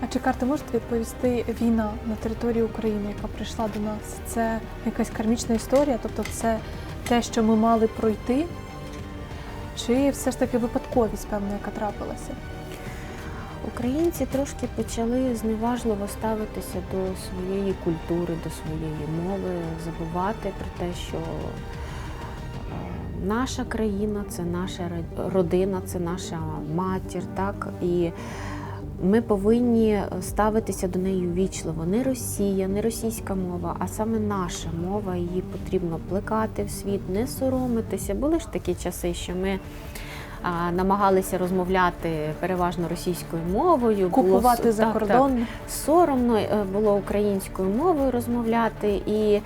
А чи карти можете відповісти війна на території України, яка прийшла до нас? Це якась кармічна історія, тобто це те, що ми мали пройти, чи все ж таки випадковість, певна, яка трапилася? Українці трошки почали зневажливо ставитися до своєї культури, до своєї мови, забувати про те, що е, наша країна це наша родина, це наша матір, так і ми повинні ставитися до неї ввічливо. Не Росія, не російська мова, а саме наша мова. Її потрібно плекати в світ, не соромитися. Були ж такі часи, що ми намагалися розмовляти переважно російською мовою. Купувати с- за так, так, кордон? соромно е, було українською мовою розмовляти і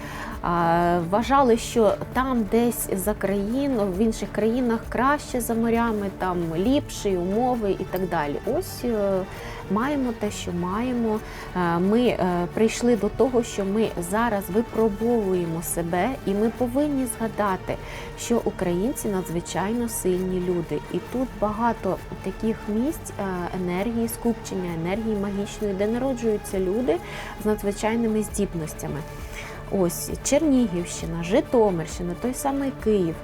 вважали, що там десь за країну, в інших країнах краще за морями, там ліпші умови і так далі. Ось е, маємо те, що маємо. Е, Ми е, прийшли до того, що ми зараз випробовуємо себе, і ми повинні згадати, що українці надзвичайно сильні люди, і тут багато таких місць енергії, скупчення енергії магічної, де народжуються люди з надзвичайними здібностями. Ось Чернігівщина, Житомирщина, той самий Київ,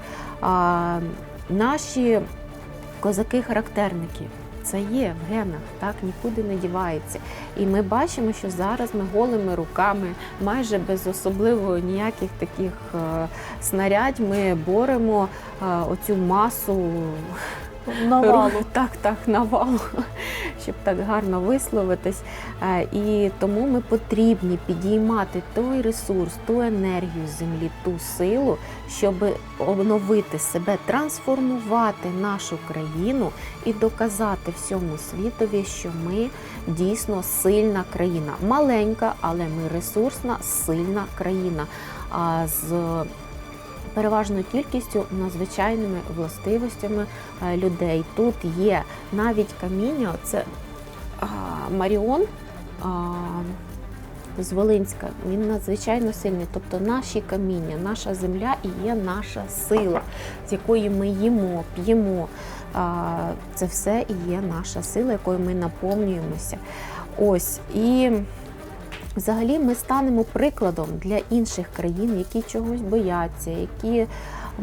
а, наші козаки-характерники. Це є в генах, так нікуди не дівається. І ми бачимо, що зараз ми голими руками, майже без особливо ніяких таких е, снарядь, ми боремо е, оцю масу Навалу. Так, так, навалу, щоб так гарно висловитись. Е, І тому ми потрібні підіймати той ресурс, ту енергію землі, ту силу, щоб обновити себе, трансформувати нашу країну і доказати всьому світові, що ми дійсно сильна країна. Маленька, але ми ресурсна, сильна країна. А з переважною кількістю надзвичайними властивостями е, людей. Тут є навіть каміння, це Маріон. З Волинська, він надзвичайно сильний. Тобто наші каміння, наша земля і є наша сила, з якої ми їмо, п'ємо. Це все і є наша сила, якою ми наповнюємося. Ось і взагалі ми станемо прикладом для інших країн, які чогось бояться, які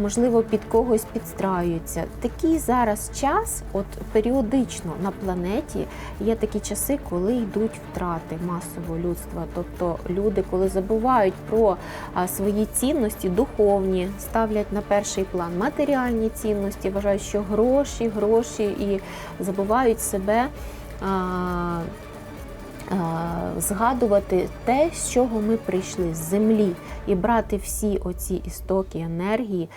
можливо під когось підстраюються. Такий зараз час, от періодично на планеті є такі часи, коли йдуть втрати масового людства. Тобто люди, коли забувають про свої цінності, духовні, ставлять на перший план матеріальні цінності, вважають, що гроші, гроші і забувають себе. Згадувати те, з чого ми прийшли з землі, і брати всі оці істоки енергії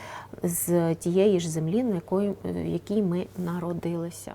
з тієї ж землі, на в якій ми народилися.